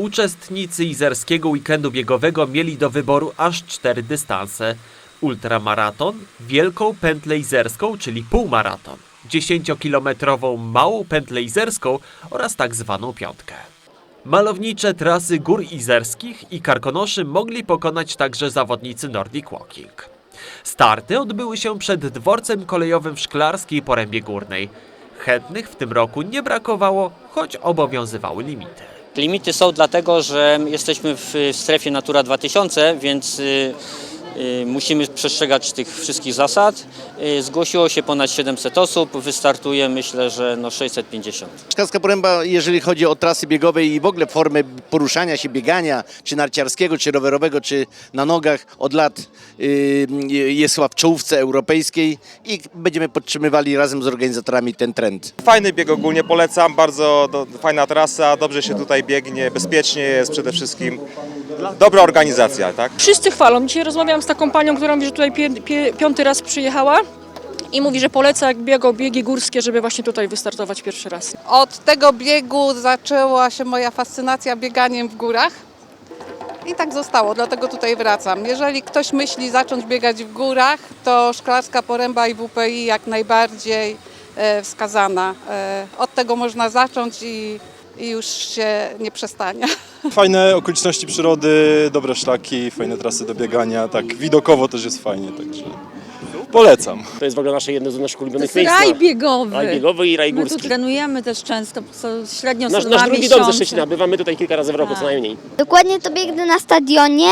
Uczestnicy izerskiego weekendu biegowego mieli do wyboru aż cztery dystanse. Ultramaraton, wielką pętlę izerską, czyli półmaraton, 10-kilometrową małą pętlę izerską oraz tak zwaną piątkę. Malownicze trasy gór izerskich i karkonoszy mogli pokonać także zawodnicy Nordic Walking. Starty odbyły się przed dworcem kolejowym w Szklarskiej Porębie Górnej. Chętnych w tym roku nie brakowało, choć obowiązywały limity. Limity są dlatego, że jesteśmy w strefie Natura 2000, więc y, musimy przestrzegać tych wszystkich zasad. Y, Zgłosiło się ponad 700 osób, wystartuje myślę, że no 650. Szklarska Poręba, jeżeli chodzi o trasy biegowe i w ogóle formy poruszania się, biegania, czy narciarskiego, czy rowerowego, czy na nogach, od lat y, jest chyba w czołówce europejskiej i będziemy podtrzymywali razem z organizatorami ten trend. Fajny bieg ogólnie polecam, bardzo do, fajna trasa, dobrze się tutaj biegnie, bezpiecznie jest przede wszystkim. Dobra organizacja, tak? Wszyscy chwalą. Dzisiaj rozmawiałam z taką panią, która mówi, że tutaj pie, pie, piąty raz przyjechała i mówi, że poleca jak biegał biegi górskie, żeby właśnie tutaj wystartować pierwszy raz. Od tego biegu zaczęła się moja fascynacja bieganiem w górach. I tak zostało, dlatego tutaj wracam. Jeżeli ktoś myśli zacząć biegać w górach, to Szklarska Poręba i WPI jak najbardziej e, wskazana. E, od tego można zacząć i, i już się nie przestanie. Fajne okoliczności przyrody, dobre szlaki, fajne trasy do biegania, tak widokowo też jest fajnie, także polecam. To jest w ogóle nasze jedno z naszych To ulubionych jest miejsc. raj biegowy. Raj biegowy i raj My tu górski. trenujemy też często, co średnio Nasz, co nasz dwa drugi dom ze miesiące. Szczecina. Bywamy tutaj kilka razy w roku, co Tak. najmniej. Dokładnie to biegnę na stadionie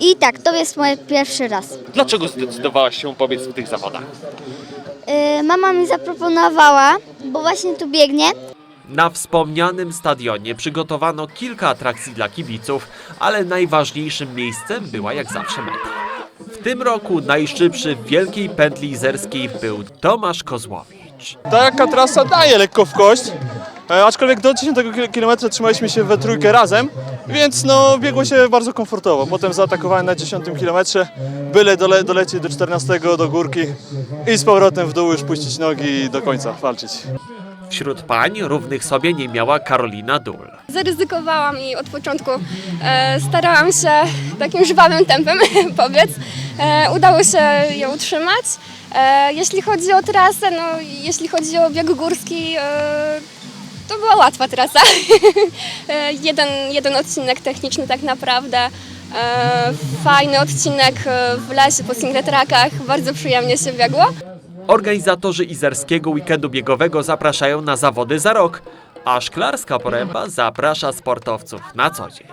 i tak, to jest mój pierwszy raz. Dlaczego zdecydowałaś się pobiec w tych zawodach? Yy, mama mi zaproponowała, bo właśnie tu biegnie. Na wspomnianym stadionie przygotowano kilka atrakcji dla kibiców, ale najważniejszym miejscem była jak zawsze meta. W tym roku najszybszy w Wielkiej Pętli Izerskiej był Tomasz Kozłowicz. Taka trasa daje lekko w kość, e, aczkolwiek do 10 km trzymaliśmy się we trójkę razem, więc no biegło się bardzo komfortowo. Potem zaatakowałem na 10 km, byle dole, dolecieć do 14 do górki i z powrotem w dół już puścić nogi i do końca walczyć. Wśród pań równych sobie nie miała Karolina Dul. Zaryzykowałam i od początku e, starałam się takim żwawym tempem pobiec. E, udało się ją utrzymać. E, jeśli chodzi o trasę, no jeśli chodzi o bieg górski, e, to była łatwa trasa. e, jeden, jeden odcinek techniczny tak naprawdę. E, fajny odcinek e, w lesie po singletrakach, bardzo przyjemnie się biegło. Organizatorzy izerskiego weekendu biegowego zapraszają na zawody za rok, a Szklarska Poręba zaprasza sportowców na co dzień.